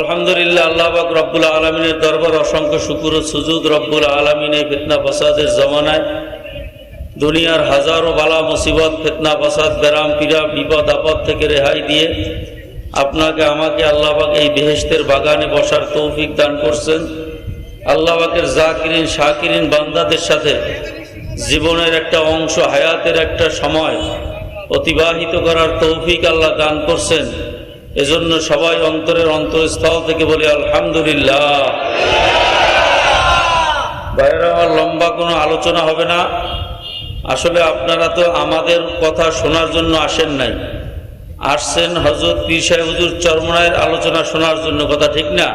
আলহামদুলিল্লাহ, আল্লাহ রব্বুল আলমিনের দরবার অসংখ্য শুকুর সুজুদ রব্বুল আলমিনের ফিতনা ফসাদের জমানায়। দুনিয়ার হাজারো বালা মুসিবত, ফিতনা ফসাদ, বেরাম, পীড়া, বিপদ, আপদ থেকে রেহাই দিয়ে আপনাকে, আমাকে আল্লাহ পাক এই বেহেস্তের বাগানে বসার তৌফিক দান করছেন। আল্লাহ পাকের জাকিরিন, শাকিরিন বান্দাদের সাথে জীবনের একটা অংশ, হায়াতের একটা সময় অতিবাহিত করার তৌফিক আল্লাহ দান করছেন। এজন্য সবাই অন্তরের অন্তরস্থল থেকে বলি, আলহামদুলিল্লাহ। বাইরে আমার লম্বা কোনো আলোচনা হবে না। আসলে আপনারা তো আমাদের কথা শোনার জন্য আসেন নাই। আসছেন হজরত পীর সাহেব হুজুর চরমনায়ের আলোচনা শোনার জন্য, কথা ঠিক না?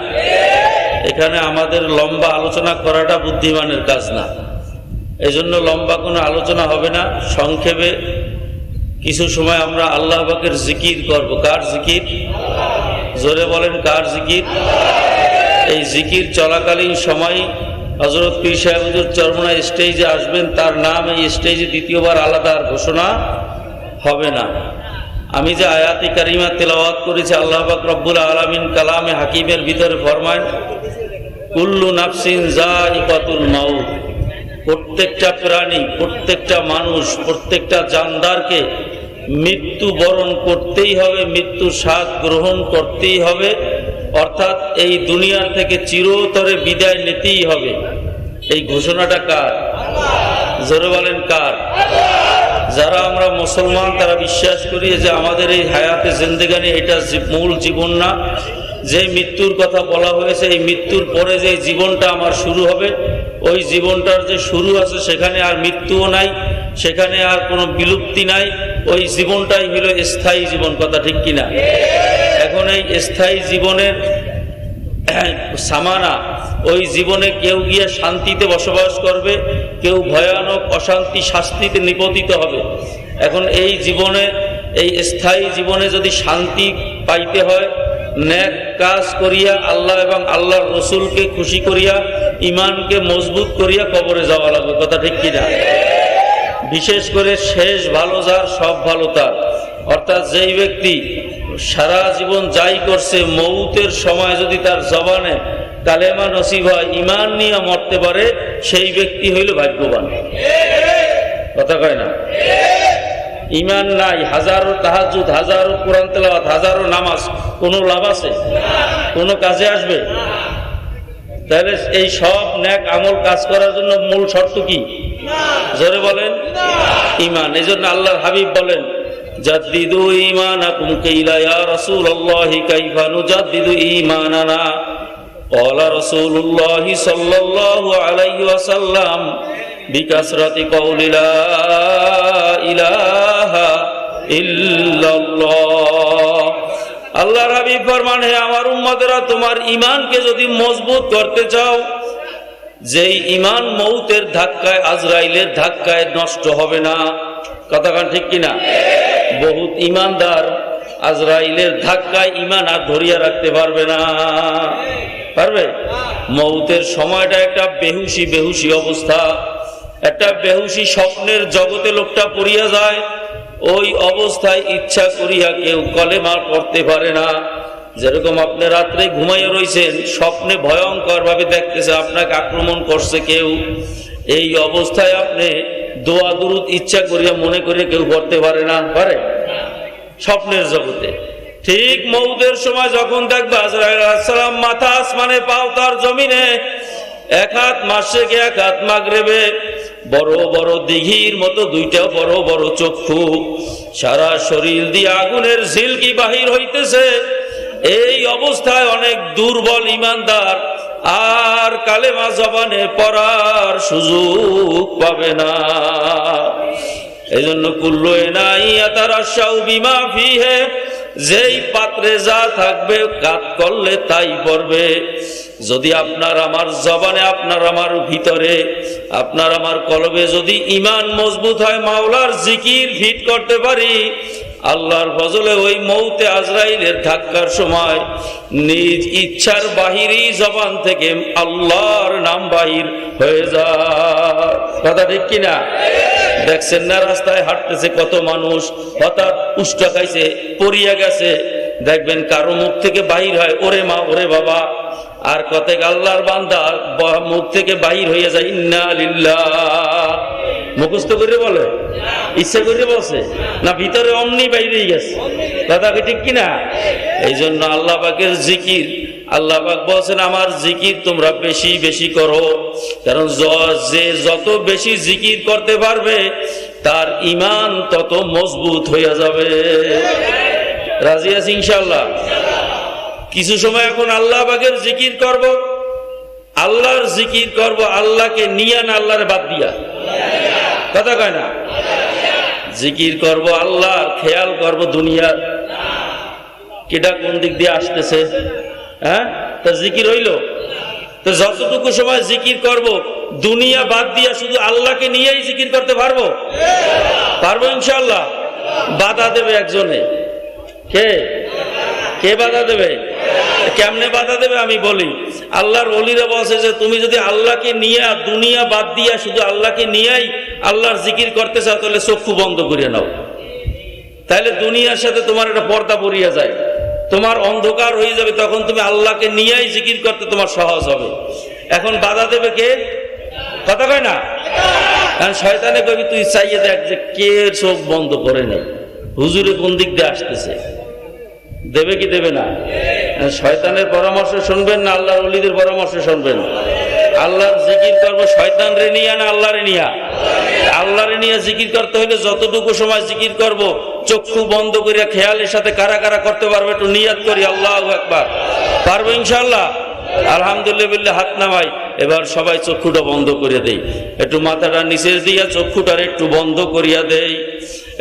এখানে আমাদের লম্বা আলোচনা করাটা বুদ্ধিমানের কাজ না। এজন্য লম্বা কোনো আলোচনা হবে না। সংক্ষেপে কিছু সময় আমরা আল্লাহ পাকের জিকির করব। কার জিকির? জোরে বলেন, কার জিকির? এই জিকির চলাকালীন সময় হজরত পীর সাহেবুজুর চরমনা স্টেজে আসবেন, তার নাম এই স্টেজে দ্বিতীয়বার আলাদা আর ঘোষণা হবে না। আমি যে আয়াতি কারিমা তেলাওয়াত করেছি, আল্লাহ পাক রব্বুল আলমিন কালামে হাকিমের ভিতরে ফরমায়, কুল্লু নাফসিন যা ইকাতুল মাউত। প্রত্যেকটা প্রাণী, প্রত্যেকটা মানুষ, প্রত্যেকটা জানদারকে মৃত্যু বরণ করতেই হবে, মৃত্যু স্বাদ গ্রহণ করতেই হবে। অর্থাৎ এই দুনিয়ার থেকে চিরতরে বিদায় নিতেই হবে। এই ঘোষণাটা কার? জোরে বলেন কার? যারা আমরা মুসলমান, তারা বিশ্বাস করি যে আমাদের এই হায়াতে জিন্দেগানি এটা মূল জীবন না। যে মৃত্যুর কথা বলা হয়েছে, এই মৃত্যুর পরে যে জীবনটা আমার শুরু হবে, ওই জীবনটার যে শুরু আছে সেখানে আর মৃত্যুও নাই, সেখানে আর কোনো বিলুপ্তি নাই, ওই জীবনটাই হলো স্থায়ী জীবন, কথা ঠিক কিনা এখন এই স্থায়ী জীবনের সামানা, ওই জীবনে কেউ গিয়ে শান্তিতে বসবাস করবে, কেউ ভয়ানক অশান্তি শাস্তিতে নিপতিত হবে। এখন এই জীবনে, এই স্থায়ী জীবনে যদি শান্তি পাইতে হয় ন্যাক কাজ করিয়া আল্লাহ এবং আল্লাহর রসুলকে খুশি করিয়া ইমানকে মজবুত করিয়া কবরে যাওয়া লাগবে। কথা ঠিক কিনা? বিশেষ করে শেষ ভালো যার, সব ভালো তার। অর্থাৎ যেই ব্যক্তি সারা জীবন যাই করছে, মৌতের সময় যদি তার জবানে কালেমা নসিব হয় ইমান নিয়ে মরতে পারে, সেই ব্যক্তি হইল ভাগ্যবান। কথা কয় না? ইমান নাই হাজারো তাহাজুদ হাজারো কোরআন তেলাওয়াত হাজারো নামাজ কোনো লাভ আছে কোনো কাজে আসবে তাহলে এই সব ন্যাক আমল কাজ করার জন্য মূল শর্ত কি জোরে বলেন ইমান এই জন্য আল্লাহর হাবিব বলেন জাদ্দিদু ঈমানাকুম কিলা ইয়া রাসূলুল্লাহি কাইফা নুজাদ্দিদু ঈমানানা قال رسول الله صلى الله عليه وسلم بكثرة قول لا إله إلا الله আল্লাহর হাবিব ফরমান হে আমার উম্মতেরা তোমার ইমানকে যদি মজবুত করতে চাও যেই ইমান মৌতের ধাক্কায় আজরাইলের ধাক্কায় নষ্ট হবে না কথাখান ঠিক কিনা বহুত ইমানদার আজরাইলের ধাক্কায় ইমান আর ধরিয়া রাখতে পারবে না পারবে মৌতের সময়টা একটা বেহুশি বেহুশি অবস্থা একটা বেহুসি স্বপ্নের জগতে লোকটা পড়িয়া যায়, ওই অবস্থায় ইচ্ছা করিয়া কেউ কলেমা পড়তে পারে না। যেরকম আপনি রাত্রে ঘুমাইয়া রইছেন, স্বপ্নে ভয়ঙ্কর ভাবে দেখতেছে আপনাকে আক্রমণ করছে কেউ। এই অবস্থায় আপনি দোয়া, দুরুদ, ইচ্ছা করিয়া মনে করিয়া কেউ করতে পারে না, পারে? স্বপ্নের জগতে। ঠিক মৌদের সময় যখন দেখবে মাথা আসমানে পাও তার জমিনে, এক হাত মাসে এক হাত মাগরেবে। বড় বড় দিঘির মতো দুইটা বড় বড় চক্ষু। সারা শরীর দিয়ে আগুনের ঝিলকি বাহির হইতেছে। এই অবস্থায় অনেক দুর্বল ইমানদার আর কালেমা জবানে পড়ার সুযোগ পাবে না। এই জন্য কুল্লো নাই তারা সাউ বিমা ফিহে, যেই পাত্রে যা থাকবে কাত করলে তাই পড়বে যদি আপনার আমার জবানে, আপনার আমার ভিতরে, আপনার আমার কলবে যদি ইমান মজবুত হয়, মাওলার জিকির ফিট করতে পারি, আল্লাহর ফজলে ওই মৌতে আজরাইলের ধাক্কার সময় নিজ ইচ্ছার বাহিরই জবান থেকে আল্লাহর নাম বাহির হয়ে যায়। কথা ঠিক কিনা? দেখছেন না রাস্তায় হাঁটতেছে কত মানুষ, হঠাৎ উষ্টা খাইছে পড়িয়া গেছে। দেখবেন কারও মুখ থেকে বাহির হয়, ওরে মা, ওরে বাবা। আর কতেক আল্লাহর বান্দা মুখ থেকে বাহির হয়ে যায়, ইন্না মুখস্থ করে বলে? ইচ্ছা করে বসে না, ভিতরে অমনি বাইরে গেছে। দাদা কি ঠিক কিনা এই জন্য আল্লাহ পাকের জিকির, আল্লাহ পাক বলছেন, আমার জিকির তোমরা বেশি বেশি করো। কারণ য- যত বেশি জিকির করতে পারবে, তার ইমান তত মজবুত হইয়া যাবে। রাজি আছি ইনশাল্লাহ কিছু সময় এখন আল্লাহ পাকের জিকির করব, আল্লাহর জিকির করব, আল্লাহকে নিয়ে না আল্লাহর বাদ দিয়া। কথা কয় না? জিকির করব আল্লাহ খেয়াল করব দুনিয়ার। কেটা কোন দিক দিয়ে আসতেছে? হ্যাঁ? তা জিকির হইল। তো যতটুকু সময় জিকির করব, দুনিয়া বাদ দিয়া শুধু আল্লাহকে নিয়েই জিকির করতে পারব? পারব ইনশাল্লাহ বাধা দেবে একজনে। কে? কে বাধা দেবে? কেমনে বাধা দেবে আমি বলি। আল্লাহর অলিরা বলছে যে, তুমি যদি আল্লাহকে নিয়ে, দুনিয়া বাদ দিয়া শুধু আল্লাহকে নিয়েই আল্লাহর জিকির করতে চাও, তাহলে চক্ষু বন্ধ করিয়ে নাও। তাহলে দুনিয়ার সাথে তোমার একটা পর্দা পড়িয়া যায়। তোমার অন্ধকার হয়ে যাবে, তখন তুমি আল্লাহকে নিয়েই জিকির করতে তোমার সহজ হবে। এখন বাধা দেবে কে? কথা কয় না? কারণ শয়তানে কবি, তুই চাইয়ে দেখ যে, কে চোখ বন্ধ করে নেই হুজুরে কোন দিক দিয়ে আসতেছে? দেবে কি দেবে না? শয়তানের পরামর্শ শুনবেন না আল্লাহর অলিদের পরামর্শ শুনবেন? আল্লাহর জিকির করব শয়তান রে নিয়া না আল্লাহ রে নিয়া আল্লাহ রে নিয়ে জিকির করতে হলে যতটুকু সময় জিকির করব, চক্ষু বন্ধ করিয়া খেয়ালের সাথে কারা কারা করতে পারবে একটু নিয়াত করি, আল্লাহ একবার পারব ইনশাল্লাহ আলহামদুলিল্লাহ, হাত নামাই। এবার সবাই চক্ষুটা বন্ধ করে দেই। একটু মাথাটা নিচের দিয়া চক্ষুটার একটু বন্ধ করিয়া দেই।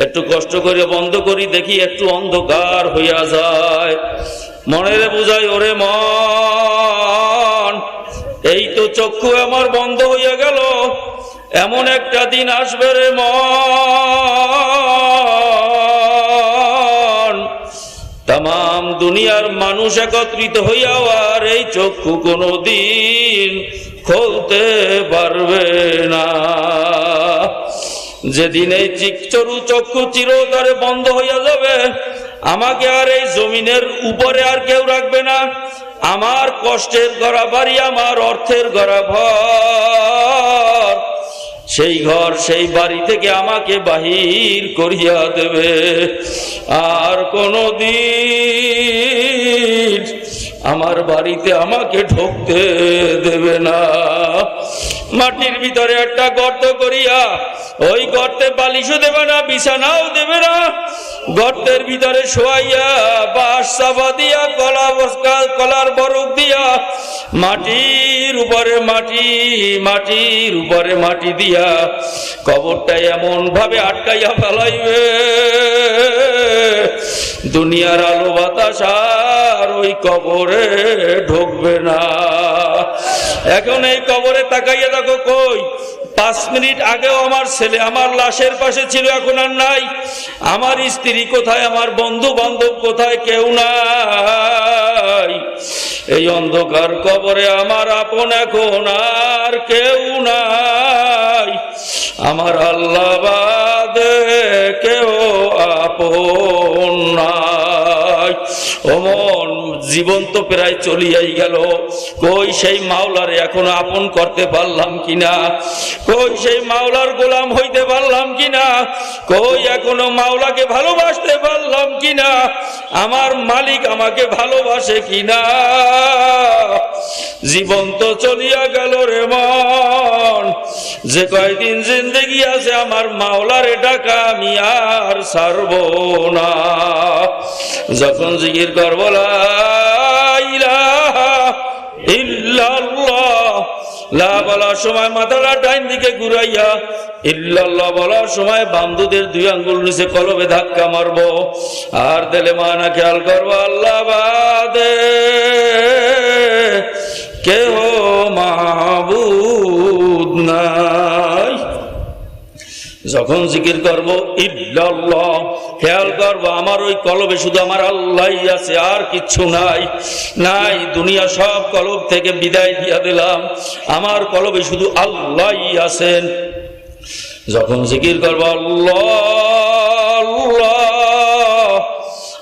একটু কষ্ট করে বন্ধ করি, দেখি একটু অন্ধকার হইয়া যায়। মনের বুঝাই, ওরে মন, এই তো চক্ষু আমার বন্ধ হইয়া গেল। এমন একটা দিন আসবে রে মন। তাম দুনিয়ার মানুষ একত্রিত হইয়াও আর এই চক্ষু কোনো দিন খুলতে পারবে না। যেদিন এই চিকচরু চক্ষু চিরতরে বন্ধ হইয়া যাবে, আমাকে আর এই জমিনের উপরে আর কেউ রাখবে না। আমার কষ্টের গড়া বাড়ি, আমার অর্থের গড়া ভর সেই ঘর, সেই বাড়ি থেকে আমাকে বাহির করিয়া দেবে। আর কোনো দিন আমার বাড়িতে আমাকে ঢুকতে দেবে না। মাটির ভিতরে একটা গর্ত করিয়া, ওই গর্তে বালিশও দেবে না, বিছানাও দেবে না। গর্তের ভিতরে শোয়াইয়া, বাঁশ চাপা দিয়া, কলা কলার বরফ দিয়া, মাটির উপরে মাটি, মাটির উপরে মাটি দিয়া কবরটা এমন ভাবে আটকাইয়া ফেলাইবে। দুনিয়ার আলো বাতাস আর ওই কবরে ঢুকবে না। এখন এই কবরে তাকাইয়া দেখো কই? পাঁচ মিনিট আগেও আমার ছেলে আমার লাশের পাশে ছিল, এখন আর নাই। আমার স্ত্রী কোথায়? আমার বন্ধু বান্ধব কোথায়? কেউ নাই। এই অন্ধকার কবরে আমার আপন এখন আর কেউ নাই। আমার আল্লাহ কেউ আপন নাই। অমন জীবন তো প্রায় চলিয়াই গেল। কই সেই মাওলারে এখন আপন করতে পারলাম কিনা? কই সেই মাওলার গোলাম হইতে পারলাম কিনা? কই এখনও মাওলাকে ভালোবাসতে পারলাম কিনা? আমার মালিক আমাকে ভালোবাসে কিনা? জীবন তো চলিয়া গেল রে মন। যে কয়দিন জিন্দগি আছে, আমার মাওলারে ডাকা আমি আর ছাড়ব না। যখন জিকির করব, লা বলার সময় ডাইন দিকে ঘুরাইয়া বলার সময় বান্ধুদের দুই ধাক্কা মারবো। আর দিলে খেয়াল করব, আল্লাহ কেহ মাহবুদ নাই? যখন জিকির করব, ইল্লাল্লাহ, খেয়াল করব, আমার ওই কলবে শুধু আমার আল্লাহ আছে, আর কিচ্ছু নাই। নাই, দুনিয়া সব কলব থেকে বিদায় দিয়া দিলাম। আমার কলবে শুধু আল্লাহ আছেন। যখন জিকির করব, আল্লাহ আল্লাহ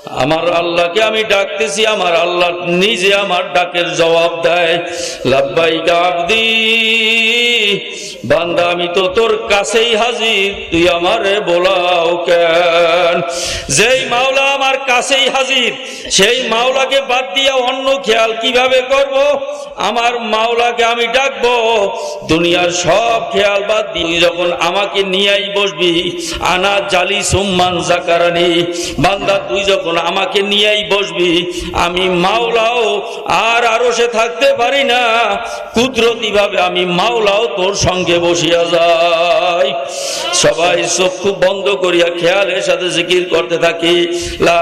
আমার আল্লাহকে আমি ডাকতেছি, আমার আল্লাহ নিজে আমার ডাকের জবাব দেয়, লাব্বাইকা আব্দি, বান্দা, আমি তো তোর কাছেই হাজির, তুই আমারে বোলাও কেন? যেই মাওলা আমার কাছেই হাজির, সেই মাওলাকে বাদ দিয়ে অন্য খেয়াল কীভাবে করব? আমার মাওলাকে আমি ডাকবো, দুনিয়ার সব খেয়াল বাদ দিয়ে যখন আমাকে নিয়েই বসবি, আনা জালি সুম্মান জাকারানি, বান্দা, তুই যখন আমাকে নিয়েই বসবি। আমি মাওলাও, আর আরও সে থাকতে পারি না। কুদরতি ভাবে আমি মাওলাও তোর সঙ্গে বসিয়া যাই। সবাই চক্ষু বন্ধ করিয়া খেয়ালের সাথে জিকির করতে থাকি। লা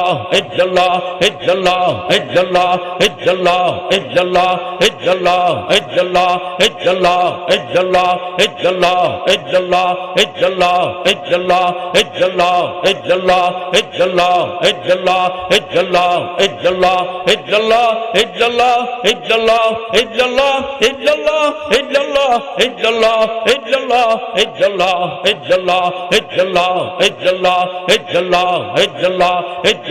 It's